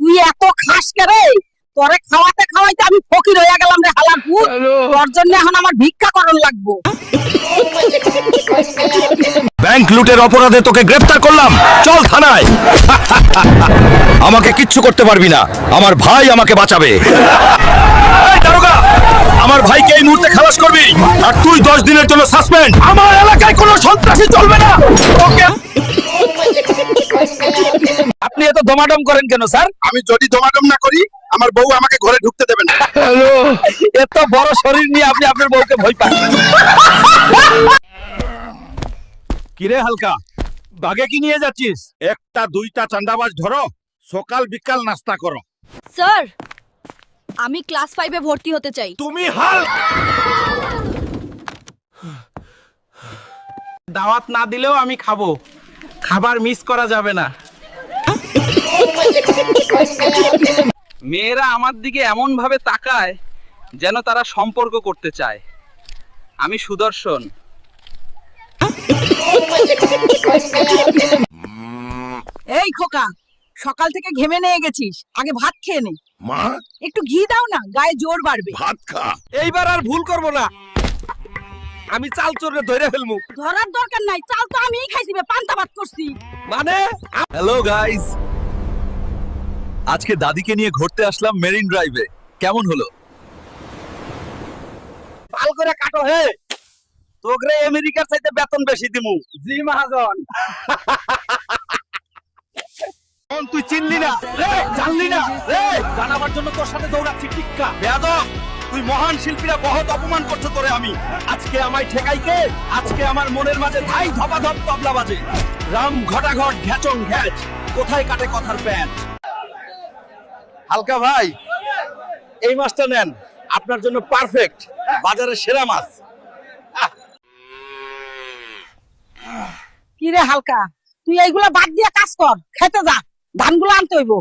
তুই এত খাস কে রে? তোরে খাওয়াতে খাওয়াইতে আমি ফকির হয়ে গেলাম রে হালার ভূত তোর জন্য এখন আমার ভিক্ষা করণ লাগবো। ব্যাংক লুটের অপরাধে তোকে গ্রেফতার করলাম। চল থানায়। আমাকে কিচ্ছু করতে পারবি না। আমার ভাই আমাকে বাঁচাবে। আমার ভাইকে এই মুহূর্তে খালাস করবি। আর তুই দশ দিনের জন্য সাসপেন্ড আমার এলাকায় কোনো সন্ত্রাসী চলবে না। দমাদম করেন কেন স্যার? আমি যদি দমাদম না করি আমার বউ আমাকে ঘরে ঢুকতে দেবে না। এত বড় শরীর নিয়ে আপনি আপনার বউকে ভয় পান। কিরে হালকা বাগে কি নিয়ে যাচ্ছিস? একটা দুইটা চান্দাবাজ ধরো সকাল বিকাল নাস্তা করো। স্যার আমি ক্লাস ফাইভে ভর্তি হতে চাই। তুমি হাল দাওয়াত না দিলেও আমি খাব। খাবার মিস করা যাবে না। মেয়েরা আমার দিকে এমন ভাবে তাকায় যেন তারা সম্পর্ক করতে চায়। আমি সুদর্শন। এই খোকা সকাল থেকে ঘেমে নিয়ে গেছিস। আগে ভাত খেয়ে নে। মা? একটু ঘি দাও না গায়ে জোর বাড়বে। ভাত খা। এইবার আর ভুল করব না। আমি চাল চোরে ধরে ফেলমু ধরার দরকার নাই চাল তো আমিই খাইছি বে, পান্তা ভাত করছি। মানে? হ্যালো গাইস আজকে দাদিকে নিয়ে ঘুরতে আসলাম মেরিন ড্রাইভে। কেমন হলো? ভালো করে কাটো হে। তোগরে আমেরিকার চাইতে বেতন বেশি দিমু। জি মহাজন। তুই চিনলি না? রে জানলি না? রে জানাবার জন্য তোর সাথে দৌড়াচ্ছি টিক্কা বেয়াদব তুই মহান শিল্পীরা বহুত অপমান করছ তোরে আমি। আজকে আমায় ঠেকাইকে আজকে আমার মনের মাঝে ধাই ধপাধপ তবলা বাজে। রাম ঘটাঘট ঘ্যাচং ঘ্যাচ। কোথায় কাটে কথার প্যাচ? হালকা ভাই এই মাছটা নেন। আপনার জন্য পারফেক্ট বাজারের সেরা মাছ। কি রে হালকা? তুই এইগুলা বাদ দিয়ে কাজ কর খেতে যা ধানগুলো আনতে হইব।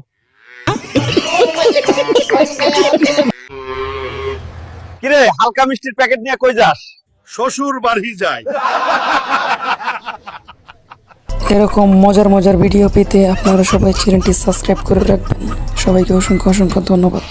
কিরে হালকা মিষ্টির প্যাকেট নিয়ে কই যাস? শ্বশুর বাড়ি যায় এরকম মজার মজার ভিডিও পেতে আপনারা সবাই চ্যানেলটি সাবস্ক্রাইব করে রাখবেন। সবাইকে অসংখ্য অসংখ্য ধন্যবাদ।